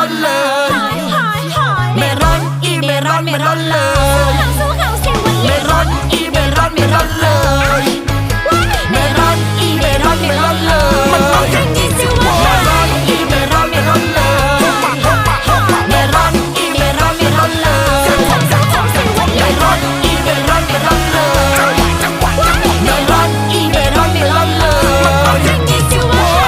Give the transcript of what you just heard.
ร้อนเลย ไม่ร้อนอีไม่ร้อนไม่ร้อนเลย